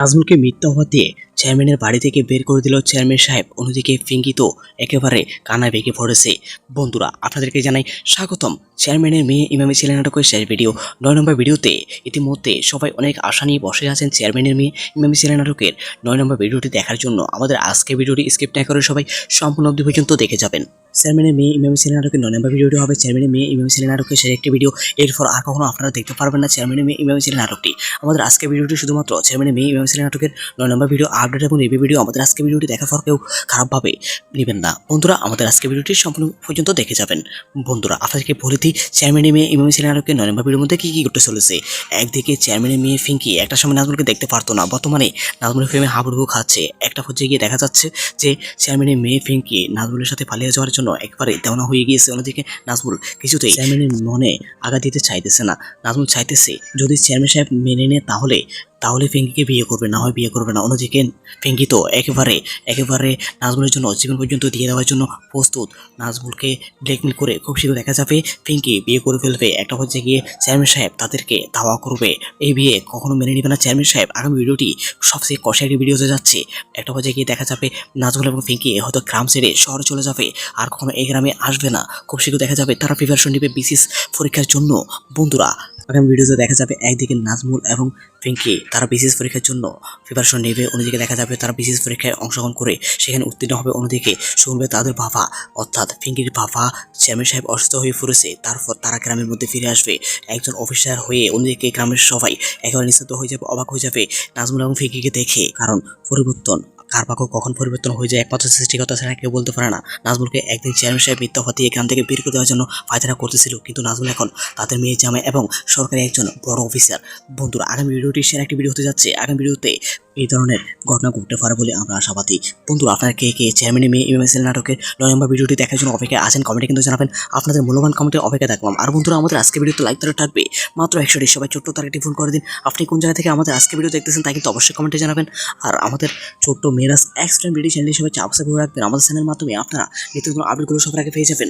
নাজমুলকে মিথ্যা হওয়া দিয়ে চেয়ারম্যানের বাড়ি থেকে বের করে দিল চেয়ারম্যান সাহেব। অন্যদিকে ফিঙ্কি তো একেবারে কানায় বেঁকে পড়েছে। বন্ধুরা, আপনাদেরকে জানাই স্বাগতম। চেয়ারম্যানের মেয়ে ইমামি ছেলে নাটকের শেষ ভিডিও। নয় নম্বর ভিডিওতে ইতিমধ্যে সবাই অনেক আশা নিয়ে বসে আছেন চেয়ারম্যানের মেয়ে ইমামি ছেলে নাটকের। নয় নম্বর ভিডিওটি দেখার জন্য আমাদের আজকে ভিডিওটি স্কিপ না করে সবাই সম্পূর্ণ অবধি পর্যন্ত দেখে যাবেন। চেয়ারম্যানের মেয়ে ইমামি ছেলে নাটকের নয় নম্বর ভিডিওটি হবে চেয়ারম্যানের মেয়ে ইমামি ছেলে নাটকের শেষ একটি ভিডিও। এরপর আর কখনো আপনারা দেখতে পারবেন না চেয়ারম্যানের মেয়ে ইমামি ছেলে নাটকটি। আমাদের আজকে ভিডিওটি শুধুমাত্র চেয়ারম্যানের মেয়ে ইমামি ছেলে নাটকের নয় নম্বর ভিডিও। আপডেট এবং রিভিউ ভিডিও আমাদের আজকে ভিডিওটি দেখার পর কেউ খারাপভাবে নেবেন না। বন্ধুরা আমাদের আজকে ভিডিওটি সম্পূর্ণ পর্যন্ত দেখে যাবেন। বন্ধুরা আপনাদেরকে বলে দিই চেয়ারম্যানের মেয়ে ইমামি নাটকের নয় নম্বর ভিডিওর মধ্যে কী কী ঘটতে চলেছে? একদিকে চেয়ারম্যানের মেয়ে ফিঙ্কি একটা সময় নাজমুলকে দেখতে পারতো না। বর্তমানে নাজমুলের ফ্রেমে হাবুডুবু খাচ্ছে। একটা পর্যায়ে গিয়ে দেখা যাচ্ছে যে চেয়ারম্যানের মেয়ে ফিঙ্কি নাজমুলের সাথে পালিয়ে যাওয়ার জন্য একবারে দেওয়ানা হয়ে গিয়েছে। অন্যদিকে নাজমুল কিছুতেই চেয়ারম্যানের মনে আগা দিতে চাইতেছে না। নাজমুল চাইতেছে যদি চেয়ারম্যান সাহেব মেনে নেয় তাহলে তাহলে ফিঙ্কিকে বিয়ে করবে না হয় বিয়ে করবে না। অন্যদিকে ফিঙ্কি তো একেবারে একেবারে নাজমুলের জন্য জীবন পর্যন্ত দিয়ে দেওয়ার জন্য প্রস্তুত। নাজমুলকে ব্ল্যাকমেল করে খুব শীঘ্র দেখা যাবে। ফিঙ্কি বিয়ে করে ফেলবে। একটা হচ্ছে গিয়ে চেয়ারম্যান সাহেব তাদেরকে ধাওয়া করবে। এই বিয়ে কখনো মেনে নেবে না চেয়ারম্যান সাহেব। আগামী ভিডিওটি সবচেয়ে কষা একটি ভিডিওতে যাচ্ছে। একটা হচ্ছে গিয়ে দেখা যাবে নাজমুল এবং ফিঙ্কি হয়তো গ্রাম ছেড়ে শহরে চলে যাবে। আর কখনো এই গ্রামে আসবে না। খুব শীঘ্র দেখা যাবে তারা প্রিপারেশন নেবে বিসিএস পরীক্ষার জন্য। বন্ধুরা আগামী ভিডিওতে দেখা যাবে একদিকে নাজমুল এবং পিঙ্কি। তারা বিসিএস পরীক্ষার জন্য প্রিপারেশন নেবে, অন্যদিকে দেখা যাবে তারা বিসিএস পরীক্ষায় অংশগ্রহণ করে সেখানে উত্তীর্ণ হবে অন্যদিকে শুনবে তাদের বাবা। অর্থাৎ পিঙ্কির বাবা চেয়ারম্যান সাহেব অসুস্থ হয়ে পড়েছে, তারপর তারা গ্রামের মধ্যে ফিরে আসবে। একজন অফিসার হয়ে অন্যদিকে গ্রামের সবাই একেবারে নিস্তব্ধ হয়ে যাবে, অবাক হয়ে যাবে নাজমুল এবং ফিঙ্কিকে দেখে। কারণ পরিবর্তন কার ভাগ্য কখন পরিবর্তন হয়ে যায়, একমাত্র সৃষ্টিকর্তা ছাড়া কেউ বলতে পারে না। নাজমুলকে একদিন চেয়ারম্যান সাহেব মিথ্যা হতে এখান থেকে বের করে দেওয়ার জন্য ফায়দারা করতেছিল, কিন্তু নাজমুল এখন তাদের মেয়ে জামাই এবং সরকারি একজন বড় অফিসার বন্ধুরা, আগামী ভিডিওটি সেরা একটি ভিডিও হতে যাচ্ছে। আগামী ভিডিওতে এই ধরনের ঘটনা ঘটতে পারে বলে আমরা আশাবাদী। বন্ধুরা, আপনারা কে কে চেয়ারম্যানের মেয়ে এমএসএল নাটকের নয় নম্বর ভিডিওটি দেখার জন্য অপেক্ষায় আছেন কমেন্টে কিন্তু জানাবেন। আপনাদের মূল্যবান কমেন্টে অপেক্ষা থাকলাম। আর বন্ধুরা, আমাদের আজকে ভিডিওতে লাইক করে থাকবে মাত্র একশোটি সবাই ছোট্ট তার একটি ফোন করে দিন। আপনি কোন জায়গা থেকে আমাদের আজকে ভিডিও দেখতেছেন তা কিন্তু অবশ্যই কমেন্টে জানাবেন। আর আমাদের ছোট্ট মেয়েরাস এক্সট্রিম ভিডিও চ্যানেলে সবাই চাপ সাবস্ক্রাইব রাখবেন। আমাদের চ্যানেলের মাধ্যমে আপনারা নিত্য নতুন আপডেটগুলো সবার আগে পেয়ে যাবেন।